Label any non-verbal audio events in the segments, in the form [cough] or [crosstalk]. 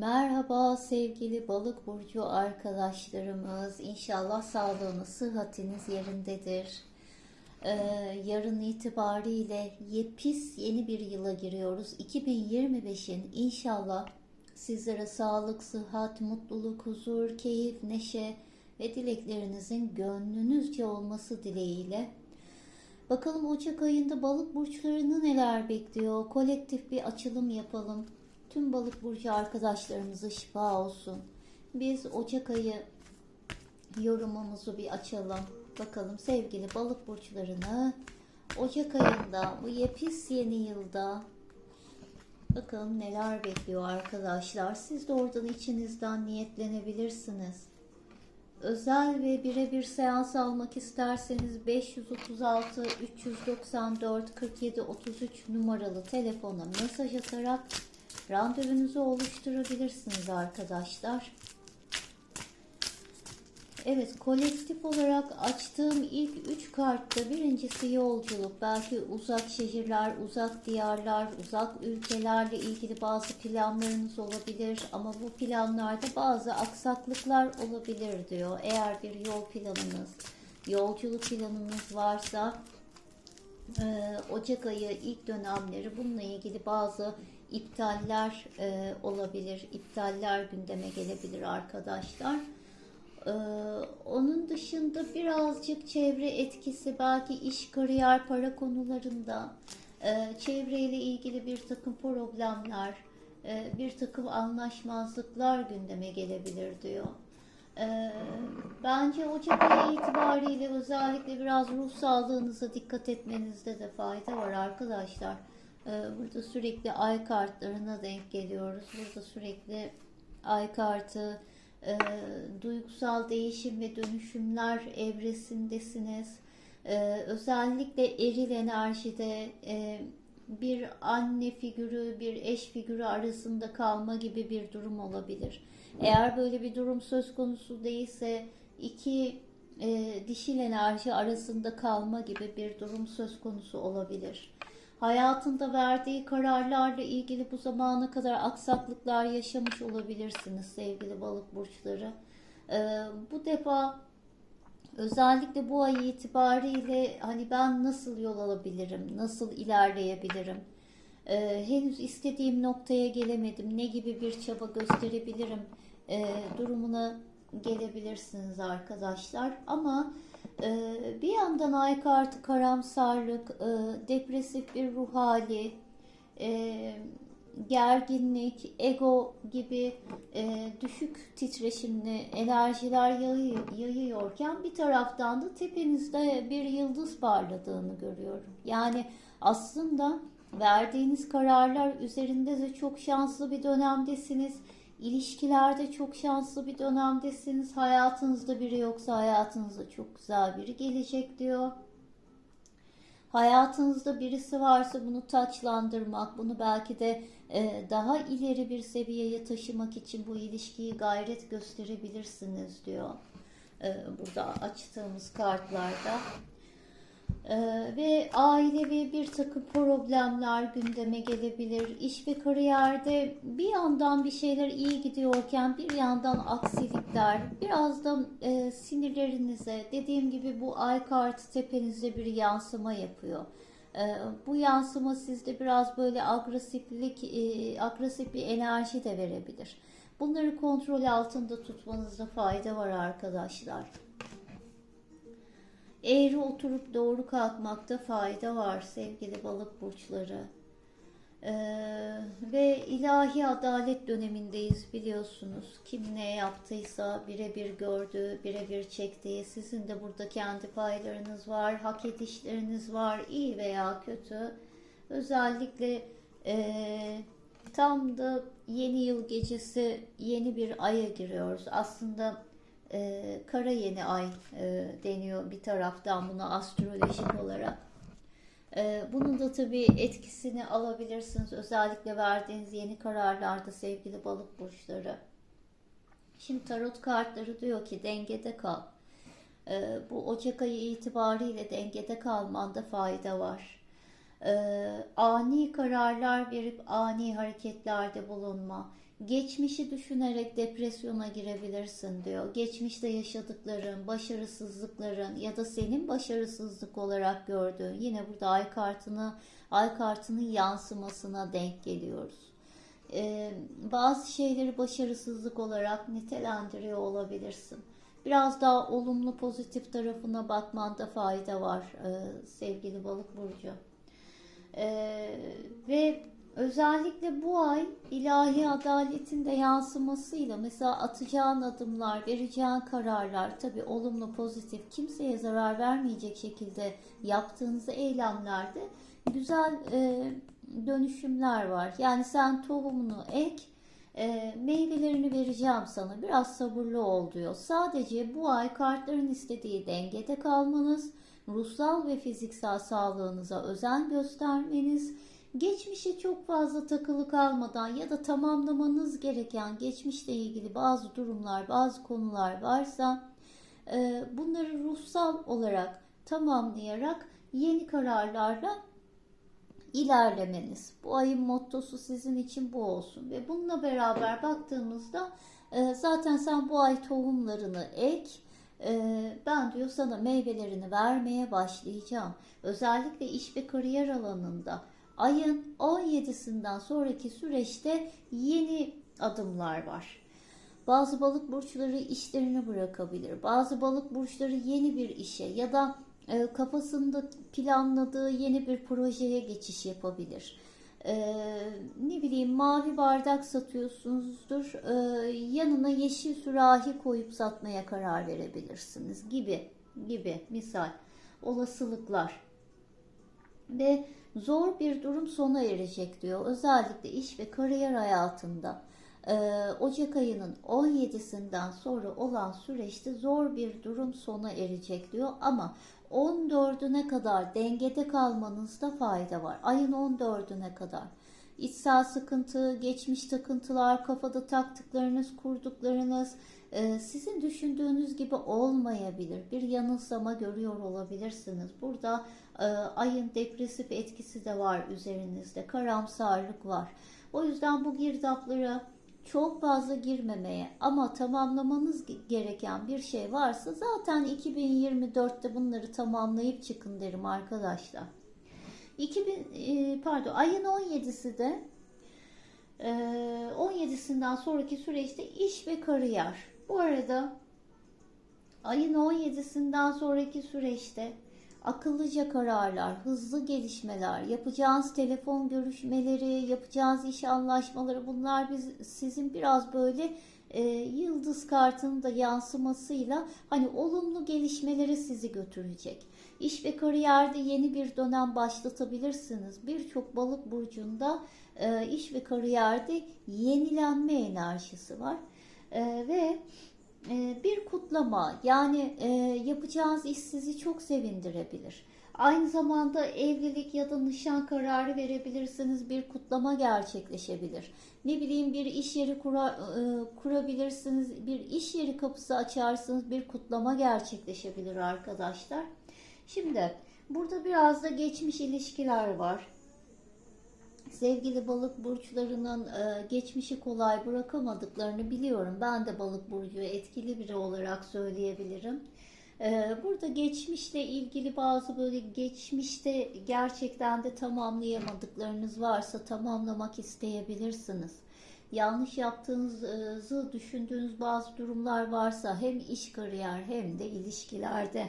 Merhaba sevgili balık burcu arkadaşlarımız. İnşallah sağlığınız, sıhhatiniz yerindedir. Ee, yarın itibariyle yepis yeni bir yıla giriyoruz. 2025'in inşallah sizlere sağlık, sıhhat, mutluluk, huzur, keyif, neşe ve dileklerinizin gönlünüzce olması dileğiyle Bakalım Ocak ayında balık burçlarını neler bekliyor? Kolektif bir açılım yapalım. Tüm balık burcu arkadaşlarımıza şifa olsun. Biz Ocak ayı yorumumuzu bir açalım. Bakalım sevgili balık burçlarını Ocak ayında bu yepis yeni yılda bakalım neler bekliyor arkadaşlar. Siz de oradan içinizden niyetlenebilirsiniz özel ve birebir seans almak isterseniz 536 394 47 33 numaralı telefona mesaj atarak randevunuzu oluşturabilirsiniz arkadaşlar. Evet, kolektif olarak açtığım ilk üç kartta birincisi yolculuk. Belki uzak şehirler, uzak diyarlar, uzak ülkelerle ilgili bazı planlarınız olabilir. Ama bu planlarda bazı aksaklıklar olabilir diyor. Eğer bir yol planınız, yolculuk planınız varsa Ocak ayı ilk dönemleri bununla ilgili bazı iptaller e, olabilir. İptaller gündeme gelebilir arkadaşlar. Ee, onun dışında birazcık çevre etkisi belki iş, kariyer, para konularında e, çevreyle ilgili bir takım problemler, e, bir takım anlaşmazlıklar gündeme gelebilir diyor. E, bence Ocak ayı itibariyle özellikle biraz ruh sağlığınıza dikkat etmenizde de fayda var arkadaşlar. E, burada sürekli ay kartlarına denk geliyoruz. Burada sürekli ay kartı, e, duygusal değişim ve dönüşümler evresindesiniz. E, özellikle eril enerjide e, bir anne figürü, bir eş figürü arasında kalma gibi bir durum olabilir. Eğer böyle bir durum söz konusu değilse iki e, dişil enerji arasında kalma gibi bir durum söz konusu olabilir hayatında verdiği kararlarla ilgili bu zamana kadar aksaklıklar yaşamış olabilirsiniz sevgili balık burçları. Ee, bu defa özellikle bu ay itibariyle hani ben nasıl yol alabilirim, nasıl ilerleyebilirim, ee, henüz istediğim noktaya gelemedim, ne gibi bir çaba gösterebilirim e, durumuna gelebilirsiniz arkadaşlar. Ama e, bir yandan ay kartı karamsarlık, e, depresif bir ruh hali, e, gerginlik, ego gibi e, düşük titreşimli enerjiler yayıyor, yayıyorken bir taraftan da tepenizde bir yıldız parladığını görüyorum. Yani aslında verdiğiniz kararlar üzerinde de çok şanslı bir dönemdesiniz İlişkilerde çok şanslı bir dönemdesiniz. Hayatınızda biri yoksa hayatınızda çok güzel biri gelecek diyor. Hayatınızda birisi varsa bunu taçlandırmak, bunu belki de e, daha ileri bir seviyeye taşımak için bu ilişkiyi gayret gösterebilirsiniz diyor. E, burada açtığımız kartlarda. Ee, ve ailevi bir takım problemler gündeme gelebilir. İş ve kariyerde bir yandan bir şeyler iyi gidiyorken bir yandan aksilikler, biraz da e, sinirlerinize, dediğim gibi bu ay kartı tepenizde bir yansıma yapıyor. E, bu yansıma sizde biraz böyle agresiflik, e, agresif bir enerji de verebilir. Bunları kontrol altında tutmanızda fayda var arkadaşlar. Eğri oturup doğru kalkmakta fayda var sevgili balık burçları. Ee, ve ilahi adalet dönemindeyiz biliyorsunuz. Kim ne yaptıysa birebir gördü, birebir çekti. Sizin de burada kendi paylarınız var, hak edişleriniz var, iyi veya kötü. Özellikle e, tam da yeni yıl gecesi yeni bir aya giriyoruz. Aslında e, kara yeni ay e, deniyor bir taraftan buna astrolojik olarak. E, bunun da tabii etkisini alabilirsiniz. Özellikle verdiğiniz yeni kararlarda sevgili balık burçları. Şimdi tarot kartları diyor ki dengede kal. E, bu Ocak ayı itibariyle dengede kalmanda fayda var. E, ani kararlar verip ani hareketlerde bulunma Geçmişi düşünerek depresyona girebilirsin diyor. Geçmişte yaşadıkların, başarısızlıkların ya da senin başarısızlık olarak gördüğün yine burada ay kartını ay kartının yansımasına denk geliyoruz. Ee, bazı şeyleri başarısızlık olarak nitelendiriyor olabilirsin. Biraz daha olumlu pozitif tarafına bakmanda fayda var e, sevgili balık burcu. Ee, ve özellikle bu ay ilahi adaletin de yansımasıyla mesela atacağın adımlar, vereceğin kararlar tabi olumlu pozitif kimseye zarar vermeyecek şekilde yaptığınız eylemlerde güzel e, dönüşümler var. Yani sen tohumunu ek e, meyvelerini vereceğim sana biraz sabırlı ol diyor. Sadece bu ay kartların istediği dengede kalmanız, ruhsal ve fiziksel sağlığınıza özen göstermeniz, geçmişe çok fazla takılı kalmadan ya da tamamlamanız gereken geçmişle ilgili bazı durumlar, bazı konular varsa e, bunları ruhsal olarak tamamlayarak yeni kararlarla ilerlemeniz. Bu ayın mottosu sizin için bu olsun ve bununla beraber baktığımızda e, zaten sen bu ay tohumlarını ek e, ben diyor sana meyvelerini vermeye başlayacağım. Özellikle iş ve kariyer alanında ayın 17'sinden sonraki süreçte yeni adımlar var. Bazı balık burçları işlerini bırakabilir. Bazı balık burçları yeni bir işe ya da e, kafasında planladığı yeni bir projeye geçiş yapabilir. E, ne bileyim mavi bardak satıyorsunuzdur. E, yanına yeşil sürahi koyup satmaya karar verebilirsiniz gibi gibi misal olasılıklar. Ve zor bir durum sona erecek diyor. Özellikle iş ve kariyer hayatında. Ocak ayının 17'sinden sonra olan süreçte zor bir durum sona erecek diyor ama 14'üne kadar dengede kalmanızda fayda var. Ayın 14'üne kadar. İçsel sıkıntı, geçmiş takıntılar, kafada taktıklarınız, kurduklarınız e, sizin düşündüğünüz gibi olmayabilir. Bir yanılsama görüyor olabilirsiniz. Burada e, ayın depresif etkisi de var üzerinizde. Karamsarlık var. O yüzden bu girdaplara çok fazla girmemeye ama tamamlamanız gereken bir şey varsa zaten 2024'te bunları tamamlayıp çıkın derim arkadaşlar. 2000 e, pardon ayın 17'si de 17'sinden e, sonraki süreçte iş ve kariyer. Bu arada ayın 17'sinden sonraki süreçte akıllıca kararlar, hızlı gelişmeler, yapacağınız telefon görüşmeleri, yapacağınız iş anlaşmaları bunlar biz sizin biraz böyle e, yıldız kartının da yansımasıyla hani olumlu gelişmeleri sizi götürecek. İş ve kariyerde yeni bir dönem başlatabilirsiniz. Birçok balık burcunda e, iş ve kariyerde yenilenme enerjisi var. E, ve ee, bir kutlama yani e, yapacağınız iş sizi çok sevindirebilir. Aynı zamanda evlilik ya da nişan kararı verebilirsiniz. Bir kutlama gerçekleşebilir. Ne bileyim bir iş yeri kura, e, kurabilirsiniz. Bir iş yeri kapısı açarsınız. Bir kutlama gerçekleşebilir arkadaşlar. Şimdi burada biraz da geçmiş ilişkiler var sevgili balık burçlarının e, geçmişi kolay bırakamadıklarını biliyorum. Ben de balık burcu etkili biri olarak söyleyebilirim. E, burada geçmişle ilgili bazı böyle geçmişte gerçekten de tamamlayamadıklarınız varsa tamamlamak isteyebilirsiniz. Yanlış yaptığınızı düşündüğünüz bazı durumlar varsa hem iş kariyer hem de ilişkilerde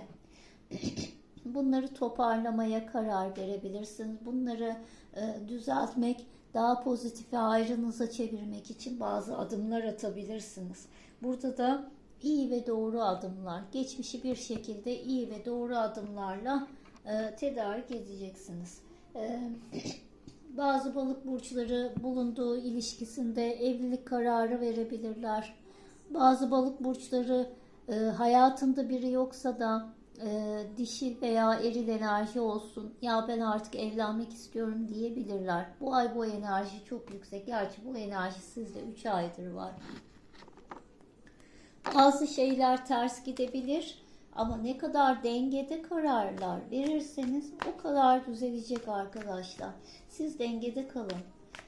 bunları toparlamaya karar verebilirsiniz. Bunları e, düzeltmek, daha pozitife ayrınıza çevirmek için bazı adımlar atabilirsiniz. Burada da iyi ve doğru adımlar, geçmişi bir şekilde iyi ve doğru adımlarla e, tedarik edeceksiniz. E, [clears throat] bazı balık burçları bulunduğu ilişkisinde evlilik kararı verebilirler. Bazı balık burçları e, hayatında biri yoksa da e, dişil veya eril enerji olsun ya ben artık evlenmek istiyorum diyebilirler. Bu ay bu enerji çok yüksek. Gerçi bu enerji sizde 3 aydır var. Bazı şeyler ters gidebilir ama ne kadar dengede kararlar verirseniz o kadar düzelecek arkadaşlar. Siz dengede kalın.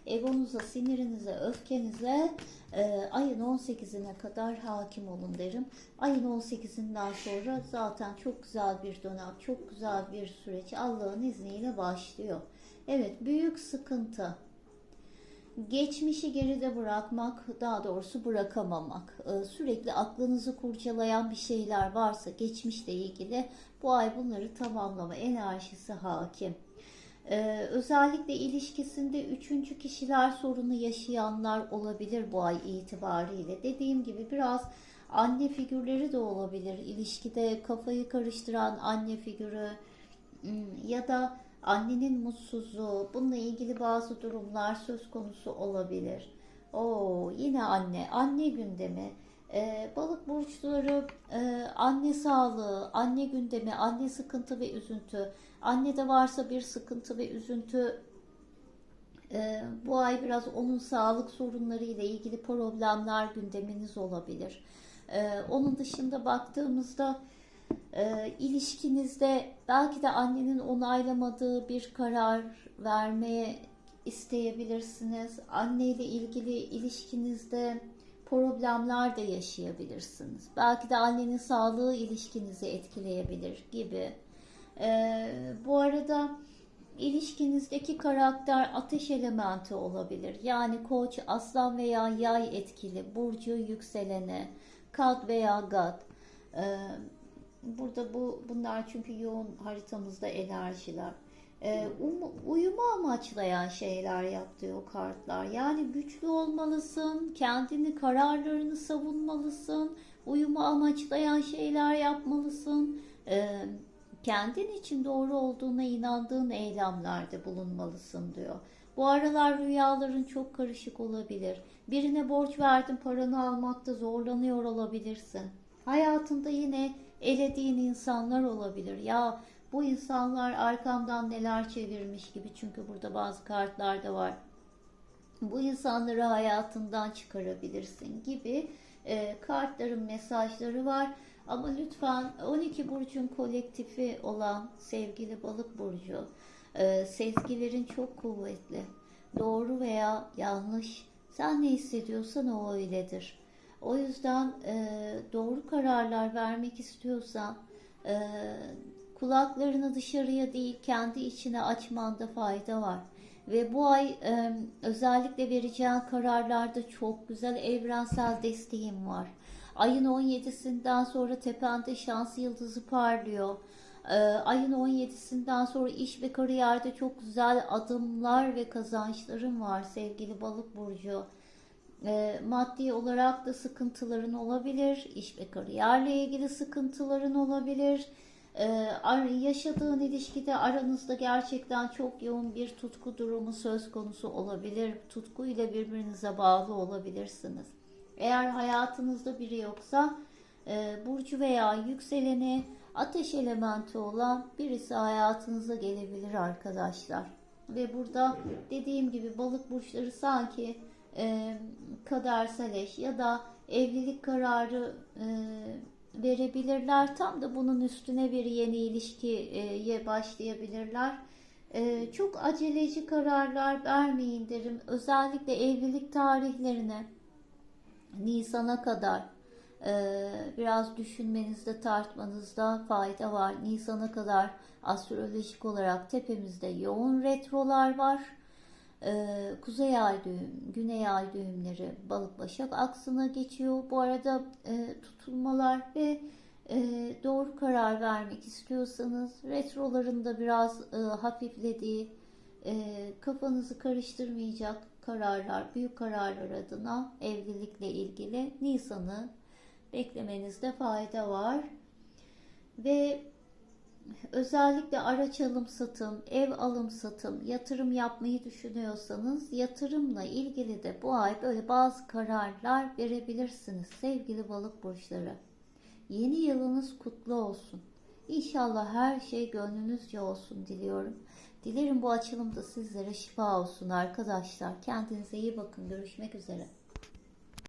Egonuza, sinirinize, öfkenize e, ayın 18'ine kadar hakim olun derim. Ayın 18'inden sonra zaten çok güzel bir dönem, çok güzel bir süreç Allah'ın izniyle başlıyor. Evet, büyük sıkıntı. Geçmişi geride bırakmak, daha doğrusu bırakamamak. Ee, Sürekli aklınızı kurcalayan bir şeyler varsa geçmişle ilgili bu ay bunları tamamlama enerjisi hakim. Ee, özellikle ilişkisinde üçüncü kişiler sorunu yaşayanlar olabilir bu ay itibariyle. Dediğim gibi biraz anne figürleri de olabilir. İlişkide kafayı karıştıran anne figürü hmm, ya da annenin mutsuzluğu, bununla ilgili bazı durumlar söz konusu olabilir. Oo, yine anne, anne gündemi. Ee, balık burçları, e, anne sağlığı, anne gündemi, anne sıkıntı ve üzüntü. Annede varsa bir sıkıntı ve üzüntü ee, bu ay biraz onun sağlık sorunları ile ilgili problemler gündeminiz olabilir. Ee, onun dışında baktığımızda e, ilişkinizde belki de annenin onaylamadığı bir karar vermeye isteyebilirsiniz. Anne ile ilgili ilişkinizde problemler de yaşayabilirsiniz. Belki de annenin sağlığı ilişkinizi etkileyebilir gibi. Ee, bu arada ilişkinizdeki karakter ateş elementi olabilir. Yani koç, aslan veya yay etkili, burcu yükselene, kat veya gad. Ee, burada bu bunlar çünkü yoğun haritamızda enerjiler. Ee, um, uyumu amaçlayan şeyler yaptı o kartlar. Yani güçlü olmalısın, kendini, kararlarını savunmalısın, uyumu amaçlayan şeyler yapmalısın. Ee, kendin için doğru olduğuna inandığın eylemlerde bulunmalısın diyor. Bu aralar rüyaların çok karışık olabilir. Birine borç verdin paranı almakta zorlanıyor olabilirsin. Hayatında yine elediğin insanlar olabilir. Ya bu insanlar arkamdan neler çevirmiş gibi çünkü burada bazı kartlar da var. Bu insanları hayatından çıkarabilirsin gibi e, kartların mesajları var. Ama lütfen 12 burcun kolektifi olan sevgili balık burcu e, sezgilerin çok kuvvetli. Doğru veya yanlış sen ne hissediyorsan o öyledir. O yüzden e, doğru kararlar vermek istiyorsan e, kulaklarını dışarıya değil kendi içine açmanda fayda var. Ve bu ay e, özellikle vereceğin kararlarda çok güzel evrensel desteğim var. Ayın 17'sinden sonra tepende şans yıldızı parlıyor. Ee, ayın 17'sinden sonra iş ve kariyerde çok güzel adımlar ve kazançların var sevgili balık burcu. Ee, maddi olarak da sıkıntıların olabilir. İş ve kariyerle ilgili sıkıntıların olabilir. Ee, yaşadığın ilişkide aranızda gerçekten çok yoğun bir tutku durumu söz konusu olabilir. Tutkuyla birbirinize bağlı olabilirsiniz. Eğer hayatınızda biri yoksa e, burcu veya yükseleni ateş elementi olan birisi hayatınıza gelebilir arkadaşlar. Ve burada dediğim gibi balık burçları sanki e, kadersel eş ya da evlilik kararı e, verebilirler. Tam da bunun üstüne bir yeni ilişkiye başlayabilirler. E, çok aceleci kararlar vermeyin derim. Özellikle evlilik tarihlerine Nisan'a kadar e, biraz düşünmenizde tartmanızda fayda var. Nisan'a kadar astrolojik olarak tepemizde yoğun retrolar var. E, kuzey ay düğüm, güney ay düğümleri balık başak aksına geçiyor. Bu arada e, tutulmalar ve doğru karar vermek istiyorsanız retroların da biraz hafiflediği, kafanızı karıştırmayacak kararlar, büyük kararlar adına evlilikle ilgili Nisan'ı beklemenizde fayda var. Ve özellikle araç alım satım, ev alım satım, yatırım yapmayı düşünüyorsanız yatırımla ilgili de bu ay böyle bazı kararlar verebilirsiniz sevgili balık burçları. Yeni yılınız kutlu olsun. İnşallah her şey gönlünüzce olsun diliyorum. Dilerim bu açılımda sizlere şifa olsun arkadaşlar. Kendinize iyi bakın. Görüşmek üzere.